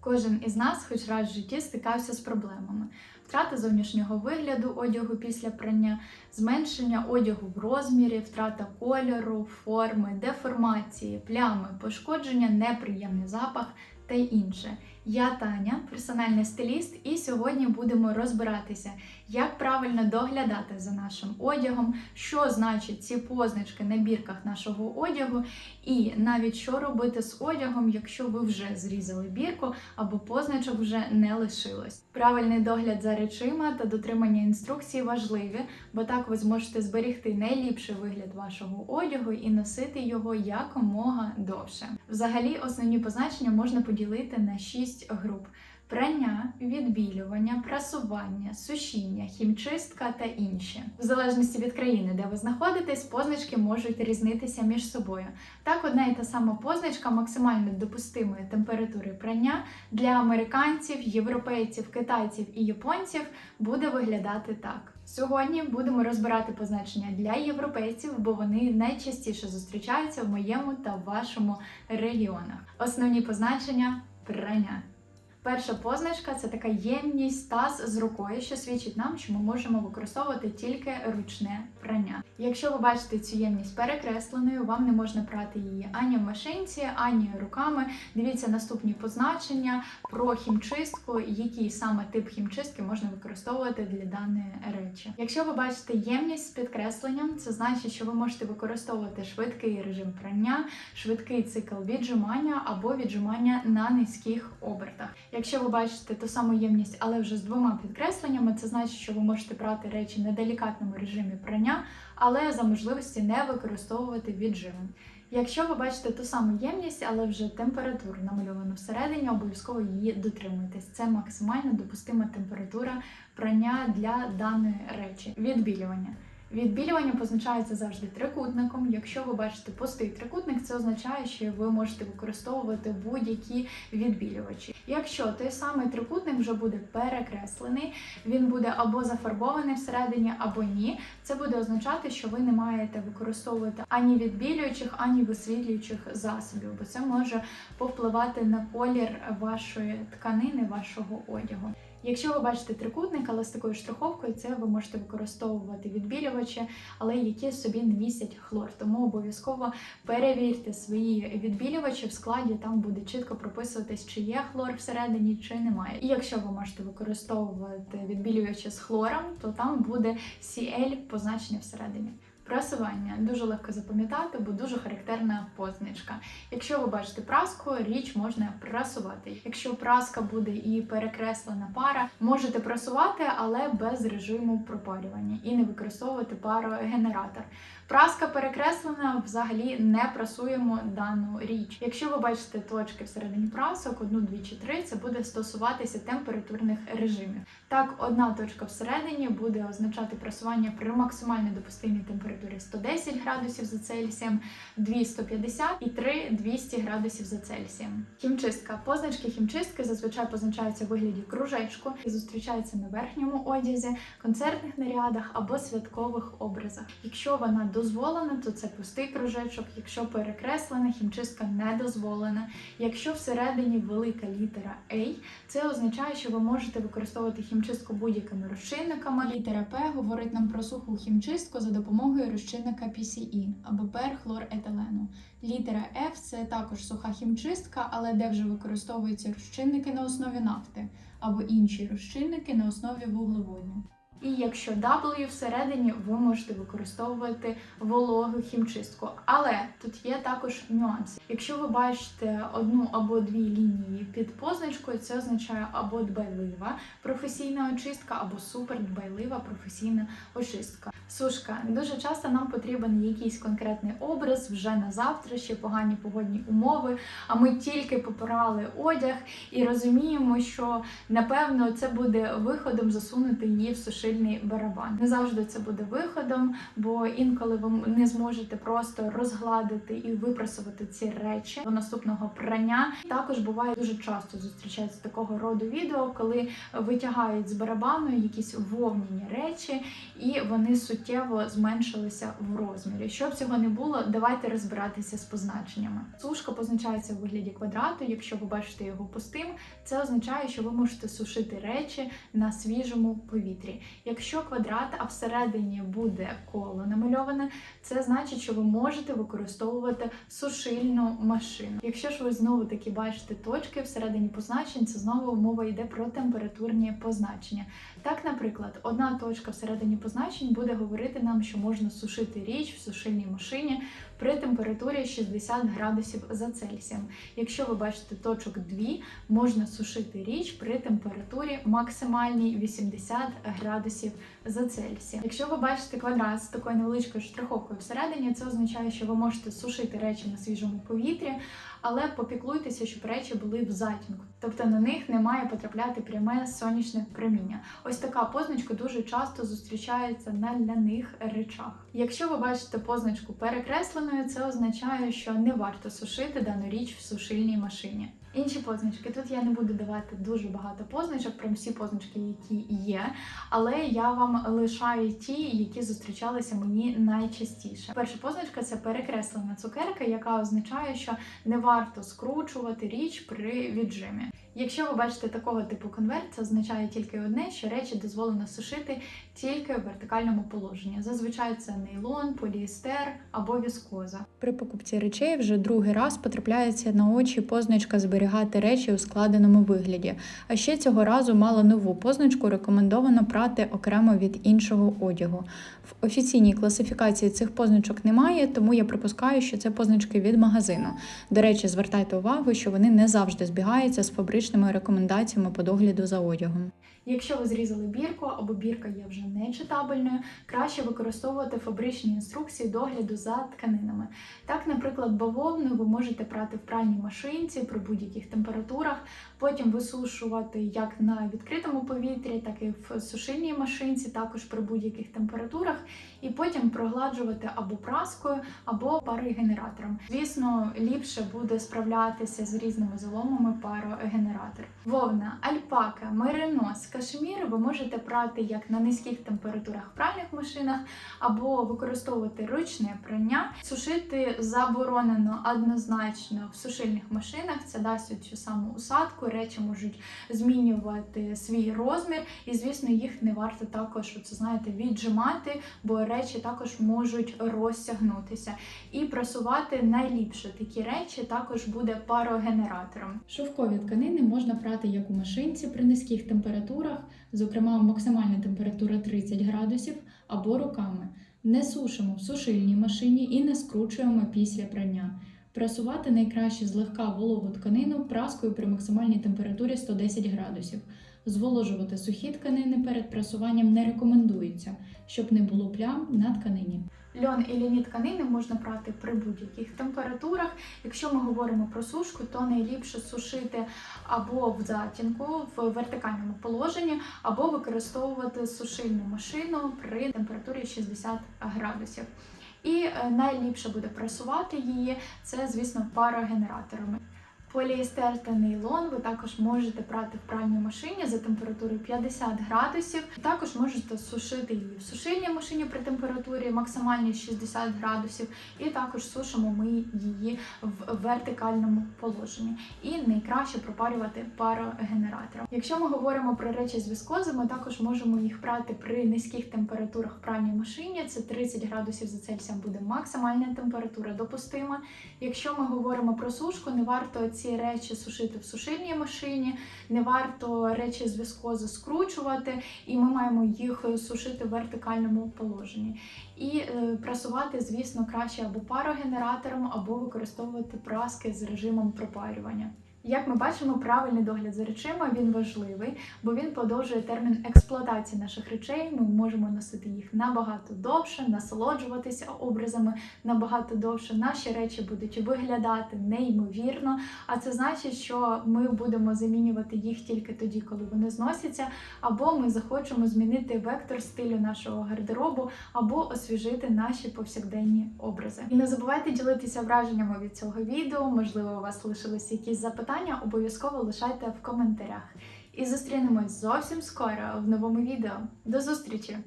Кожен із нас, хоч раз в житті, стикався з проблемами: втрата зовнішнього вигляду одягу після прання, зменшення одягу в розмірі, втрата кольору, форми, деформації, плями, пошкодження, неприємний запах та інше. Я Таня, персональний стиліст, і сьогодні будемо розбиратися, як правильно доглядати за нашим одягом, що значать ці позначки на бірках нашого одягу, і навіть що робити з одягом, якщо ви вже зрізали бірку або позначок вже не лишилось. Правильний догляд за речима та дотримання інструкцій важливі, бо так ви зможете зберегти найліпший вигляд вашого одягу і носити його якомога довше. Взагалі, основні позначення можна поділити на 6 груп: прання, відбілювання, прасування, сушіння, хімчистка та інші. В залежності від країни, де ви знаходитесь, позначки можуть різнитися між собою. Так, одна і та сама позначка максимально допустимої температури прання для американців, європейців, китайців і японців буде виглядати так. Сьогодні будемо розбирати позначення для європейців, бо вони найчастіше зустрічаються в моєму та вашому регіонах. Основні позначення прання. Перша позначка це така ємність таз з рукою, що свідчить нам, що ми можемо використовувати тільки ручне прання. Якщо ви бачите цю ємність перекресленою, вам не можна прати її ані в машинці, ані руками. Дивіться наступні позначення про хімчистку, який саме тип хімчистки можна використовувати для даної речі. Якщо ви бачите ємність з підкресленням, це значить, що ви можете використовувати швидкий режим прання, швидкий цикл віджимання або віджимання на низьких обертах. Якщо ви бачите ту саму ємність, але вже з двома підкресленнями, це значить, що ви можете брати речі на делікатному режимі прання, але за можливості не використовувати віджимом. Якщо ви бачите ту саму ємність, але вже температуру намальовану всередині, обов'язково її дотримуйтесь. Це максимально допустима температура прання для даної речі. Відбілювання. Відбілювання позначається завжди трикутником. Якщо ви бачите пустий трикутник, це означає, що ви можете використовувати будь-які відбілювачі. Якщо той самий трикутник вже буде перекреслений, він буде або зафарбований всередині, або ні. Це буде означати, що ви не маєте використовувати ані відбілюючих, ані висвітлюючих засобів, бо це може повпливати на колір вашої тканини, вашого одягу. Якщо ви бачите трикутник, але з такою штриховкою, це ви можете використовувати відбілювачі, але які собі не містять хлор. Тому обов'язково перевірте свої відбілювачі в складі, там буде чітко прописуватись, чи є хлор всередині, чи немає. І якщо ви можете використовувати відбілювачі з хлором, то там буде CL позначення всередині. Прасування дуже легко запам'ятати, бо дуже характерна позначка. Якщо ви бачите праску, річ можна прасувати. Якщо праска буде і перекреслена пара, можете прасувати, але без режиму пропалювання і не використовувати парогенератор. Праска перекреслена, взагалі не прасуємо дану річ. Якщо ви бачите точки всередині прасок, одну, дві чи три, це буде стосуватися температурних режимів. Так, одна точка всередині буде означати прасування при максимально допустимій температурі 110 градусів за Цельсієм, 2 150 і 3 200 градусів за Цельсієм. Хімчистка. Позначки хімчистки зазвичай позначаються у вигляді кружечку і зустрічаються на верхньому одязі, концертних нарядах або святкових образах. Якщо вона дозволена, то це пустий кружечок. Якщо перекреслена, хімчистка не дозволена. Якщо всередині велика літера A, це означає, що ви можете використовувати хімчистку будь-якими розчинниками. Літера П говорить нам про суху хімчистку за допомогою розчинника КПСІ або перхлоретилену. Літера F це також суха хімчистка, але де вже використовуються розчинники на основі нафти або інші розчинники на основі вуглеводню. І якщо W всередині, ви можете використовувати вологу хімчистку. Але тут є також нюанс. Якщо ви бачите одну або дві лінії під позначкою, це означає або дбайлива професійна очистка, або супердбайлива професійна очистка. Сушка дуже часто нам потрібен якийсь конкретний образ вже на завтра, ще погані погодні умови. А ми тільки попирали одяг і розуміємо, що напевно це буде виходом засунути її в сушити сушильний барабан. Не завжди це буде виходом, бо інколи ви не зможете просто розгладити і випрасувати ці речі до наступного прання. Також буває дуже часто зустрічається такого роду відео, коли витягають з барабану якісь вовняні речі, і вони суттєво зменшилися в розмірі. Щоб цього не було, давайте розбиратися з позначеннями. Сушка позначається у вигляді квадрату. Якщо ви бачите його пустим, це означає, що ви можете сушити речі на свіжому повітрі. Якщо квадрат, а всередині буде коло намальоване, це значить, що ви можете використовувати сушильну машину. Якщо ж ви знову таки бачите точки всередині позначень, це знову мова йде про температурні позначення. Так, наприклад, одна точка всередині позначень буде говорити нам, що можна сушити річ в сушильній машині при температурі 60 градусів за Цельсієм. Якщо ви бачите точок 2, можна сушити річ при температурі максимальній 80 градусів за Цельсієм. Якщо ви бачите квадрат з такою невеличкою штриховкою всередині, це означає, що ви можете сушити речі на свіжому повітрі, але попіклуйтеся, щоб речі були в затінку, тобто на них не має потрапляти пряме сонячне проміння. Ось така позначка дуже часто зустрічається на ляних речах. Якщо ви бачите позначку перекресленою, це означає, що не варто сушити дану річ в сушильній машині. Інші позначки. Тут я не буду давати дуже багато позначок, прям всі позначки, які є, але я вам лишаю ті, які зустрічалися мені найчастіше. Перша позначка це перекреслена цукерка, яка означає, що не варто скручувати річ при віджимі. Якщо ви бачите такого типу конверт, це означає тільки одне, що речі дозволено сушити тільки в вертикальному положенні. Зазвичай це нейлон, поліестер або віскоза. При покупці речей вже другий раз потрапляється на очі позначка зберігати речі у складеному вигляді. А ще цього разу мала нову позначку рекомендовано прати окремо від іншого одягу. В офіційній класифікації цих позначок немає, тому я припускаю, що це позначки від магазину. До речі, звертайте увагу, що вони не завжди збігаються з фабричними рекомендаціями по догляду за одягом. Якщо ви зрізали бірку або бірка є вже нечитабельною, краще використовувати фабричні інструкції догляду за тканинами. Так, наприклад, бавовну ви можете прати в пральній машинці при будь-яких температурах, потім висушувати як на відкритому повітрі, так і в сушильній машинці, також при будь-яких температурах, і потім прогладжувати або праскою, або парогенератором. Звісно, ліпше буде справлятися з різними заломами парогенератор. Вовна, альпака, меринос, кашемір ви можете прати як на низьких температурах в пральних машинах, або використовувати ручне прання. Сушити заборонено однозначно в сушильних машинах. Це дасть цю саму усадку. Речі можуть змінювати свій розмір, і звісно, їх не варто також це знаєте віджимати, бо речі також можуть розтягнутися. І прасувати найліпше такі речі також буде парогенератором. Шовкові тканини можна прати як у машинці при низьких температурах, зокрема максимальна температура 30 градусів, або руками. Не сушимо в сушильній машині і не скручуємо після прання. Прасувати найкраще злегка вологу тканину праскою при максимальній температурі 110 градусів. Зволожувати сухі тканини перед прасуванням не рекомендується, щоб не було плям на тканині. Льон і ліні тканини можна прати при будь-яких температурах. Якщо ми говоримо про сушку, то найліпше сушити або в затінку в вертикальному положенні, або використовувати сушильну машину при температурі 60 градусів. І е, найліпше буде пресувати її, це, звісно, парогенераторами. Поліестер та нейлон ви також можете прати в пральній машині за температурою 50 градусів. Також можете сушити її в сушильній машині при температурі максимальній 60 градусів. І також сушимо ми її в вертикальному положенні. І найкраще пропарювати парогенератором. Якщо ми говоримо про речі з віскози, ми також можемо їх прати при низьких температурах в пральній машині. Це 30 градусів за Цельсієм буде максимальна температура допустима. Якщо ми говоримо про сушку, не варто ці речі сушити в сушильній машині, не варто речі з віскози скручувати, і ми маємо їх сушити в вертикальному положенні. І е, прасувати, звісно, краще або парогенератором, або використовувати праски з режимом пропарювання. Як ми бачимо, правильний догляд за речима він важливий, бо він подовжує термін експлуатації наших речей. Ми можемо носити їх набагато довше, насолоджуватися образами набагато довше. Наші речі будуть виглядати неймовірно. А це значить, що ми будемо замінювати їх тільки тоді, коли вони зносяться, або ми захочемо змінити вектор стилю нашого гардеробу, або освіжити наші повсякденні образи. І не забувайте ділитися враженнями від цього відео. Можливо, у вас лишилися якісь запитання, обов'язково лишайте в коментарях. І зустрінемось зовсім скоро в новому відео. До зустрічі!